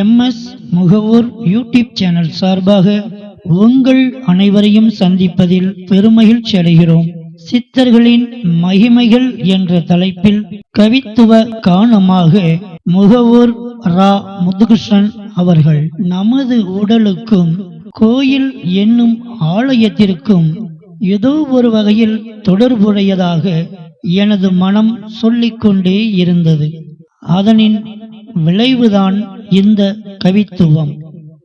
MS Mugavoor YouTube channel சார்பாக உங்கள் அனைவரையும் சந்திப்பதில் பெருமகிழ்ச்சி அடைகிறோம். சித்தர்களின் மகிமைகள் என்ற தலைப்பில் கவித்துவ காணமாக முகவூர் ரா. முத்துகிருஷ்ணன் அவர்கள் நமது உடலுக்கும் கோயில் என்னும் ஆலயத்திற்கும் ஏதோ ஒரு வகையில் தொடர்புடையதாக எனது மனம் சொல்லிக்கொண்டே இருந்தது. அதனின் விளைவுதான் இந்த கவித்துவம்.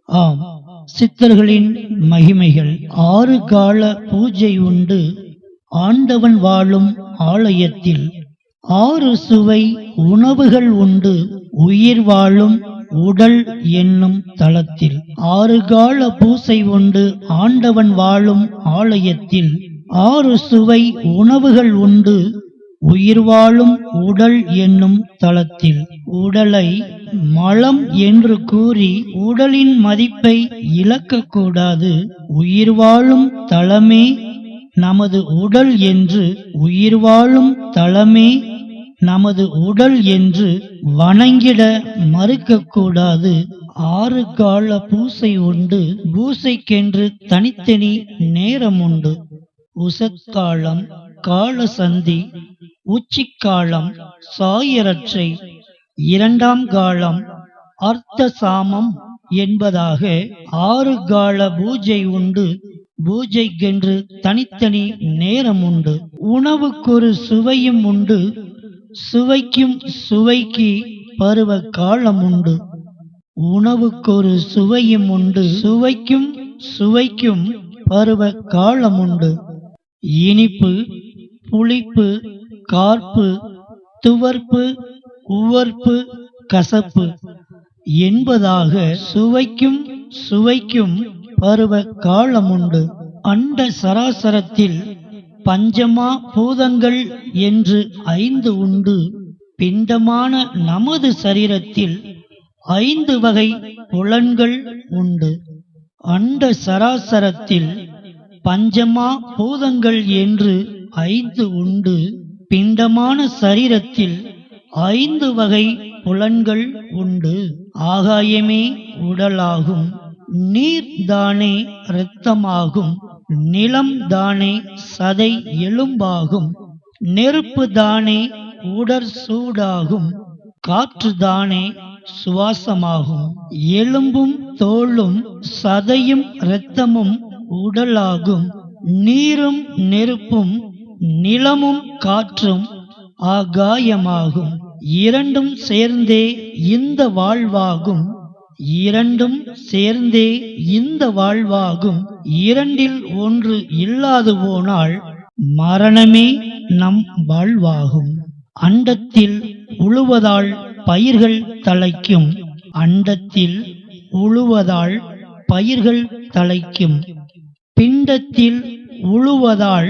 ஆம் சித்தர்களின் மகிமைகள். ஆறு கால பூஜை உண்டு. ஆண்டவன் வாழும் ஆலயத்தில் ஆறு சுவை உணவுகள் உண்டு. உயிர் வாழும் உடல் என்னும் தளத்தில் ஆறு கால பூசை உண்டு. ஆண்டவன் வாழும் ஆலயத்தில் ஆறு சுவை உணவுகள் உண்டு. உயிர் வாழும் உடல் என்னும் தளத்தில். உடலை மலம் என்று கூறி உடலின் மதிப்பை இழக்கக்கூடாது. உயிர் வாழும் தளமே நமது உடல் என்று உயிர் வாழும் தளமே நமது உடல் என்று வணங்கிட மறுக்கக்கூடாது. ஆறு கால பூசை உண்டு பூசைக்கென்று தனித்தனி நேரம் உண்டு கால சந்தி உச்சிக்காலம் சாயிரற்றை இரண்டாம் காலம் அர்த்த சாமம் என்பதாக ஆறு கால பூஜை உண்டு. பூஜைக்கென்று தனித்தனி நேரம் உண்டு. உணவுக்கொரு சுவையும் உண்டு. சுவைக்கும் சுவைக்கு பருவ காலம் உண்டு. உணவுக்கொரு சுவையும் உண்டு. சுவைக்கும் சுவைக்கும் பருவ காலம் உண்டு. இனிப்பு புளிப்பு கார்ப்பு துவர்ப்பு உவர்ப்பு கசப்பு என்பதாக சுவைக்கும் சுவைக்கும் பருவ காலமுண்டு. அண்ட சராசரத்தில் பஞ்சமா பூதங்கள் என்று ஐந்து உண்டு. பிண்டமான நமது சரீரத்தில் ஐந்து வகை புலன்கள் உண்டு. அண்ட சராசரத்தில் பஞ்சமா பூதங்கள் என்று ஐந்து உண்டு. பிண்டமான சரீரத்தில் ஐந்து வகை புலன்கள் உண்டு. ஆகாயமே உடலாகும். நீர் தானே இரத்தமாகும். நிலம் தானே சதை எலும்பாகும். நெருப்பு தானே உடற் சூடாகும். காற்று தானே சுவாசமாகும். எலும்பும் தோளும் சதையும் இரத்தமும் உடலாகும். நீரும் நெருப்பும் நிலமும் காற்றும் ஆகாயமாகும். இரண்டும் சேர்ந்தே இந்த வாழ்வாகும். இரண்டும் சேர்ந்தே இந்த வாழ்வாகும். இரண்டில் ஒன்று இல்லாது போனால் மரணமே நம் வாழ்வாகும். அண்டத்தில் உழுவதால் பயிர்கள் தலைக்கும் அண்டத்தில் உழுவதால் பயிர்கள் தலைக்கும் பிண்டத்தில் உழுவதால்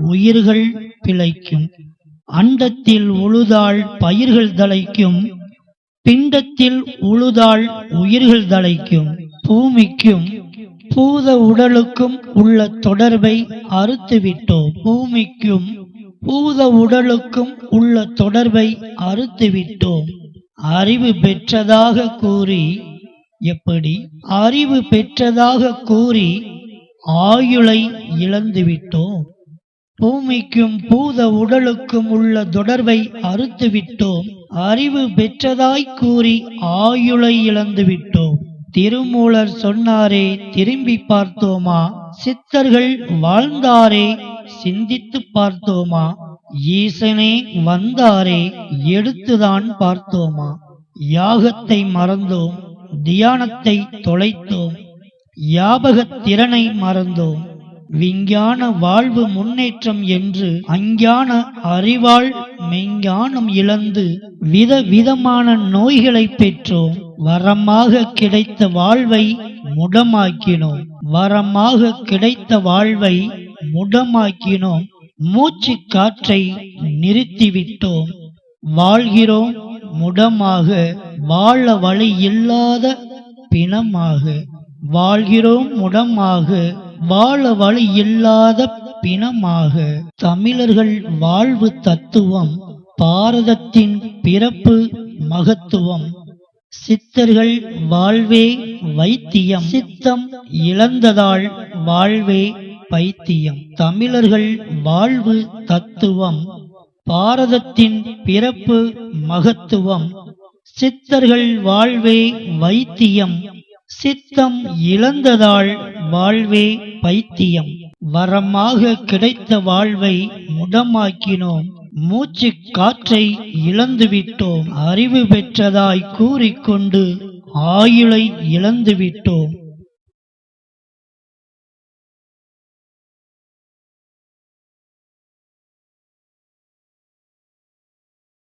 உயிர்கள் பிழைக்கும். அண்டத்தில் உழுதால் பயிர்கள் தழைக்கும். பிண்டத்தில் உழுதால் உயிர்கள் தழைக்கும். பூமிக்கும் பூத உடலுக்கும் உள்ள தொடர்பை அறுத்துவிட்டோம். பூமிக்கும் பூத உடலுக்கும் உள்ள தொடர்பை அறுத்துவிட்டோம். அறிவு பெற்றதாக கூறி எப்படி? அறிவு பெற்றதாக கூறி ஆயுளை இழந்துவிட்டோம். பூமிக்கும் பூத உடலுக்கும் உள்ள தொடர்பை அறுத்துவிட்டோம். அறிவு பெற்றதாய் கூறி ஆயுளை இழந்துவிட்டோம். திருமூலர் சொன்னாரே திரும்பி பார்த்தோமா? சித்தர்கள் வாழ்ந்தாரே சிந்தித்து பார்த்தோமா? ஈசனே வந்தாரே எடுத்துதான் பார்த்தோமா? யாகத்தை மறந்தோம் தியானத்தை தொலைத்தோம் யாபகத் திறனை மறந்தோம். விஞ்ஞான வாழ்வு முன்னேற்றம் என்று அஞ்ஞான அறிவால் மெஞ்ஞானம் இழந்து வித விதமான நோய்களை பெற்றோம். வரமாக கிடைத்த வாழ்வை முடமாக்கினோம். வரமாக கிடைத்த வாழ்வை முடமாக்கினோம். மூச்சு காற்றை நிறுத்திவிட்டோம். வாழ்கிறோம் முடமாக வாழ வழி இல்லாத பிணமாக. வாழ்கிறோம் முடமாக வாழ வழி இல்லாத பிணமாக. தமிழர்கள் வாழ்வு தத்துவம் பாரதத்தின் பிறப்பு மகத்துவம். சித்தர்கள் வாழ்வே வைத்தியம். சித்தம் இழந்ததால் வாழ்வே பைத்தியம். தமிழர்கள் வாழ்வு தத்துவம் பாரதத்தின் பிறப்பு மகத்துவம். சித்தர்கள் வாழ்வே வைத்தியம். சித்தம் இழந்ததால் வாழ்வே பைத்தியம். வரமாக கிடைத்த வாழ்வை முடமாக்கினோம். மூச்சு காற்றை இழந்துவிட்டோம். அறிவு பெற்றதாய் கூறிக்கொண்டு ஆயுளை இழந்துவிட்டோம்.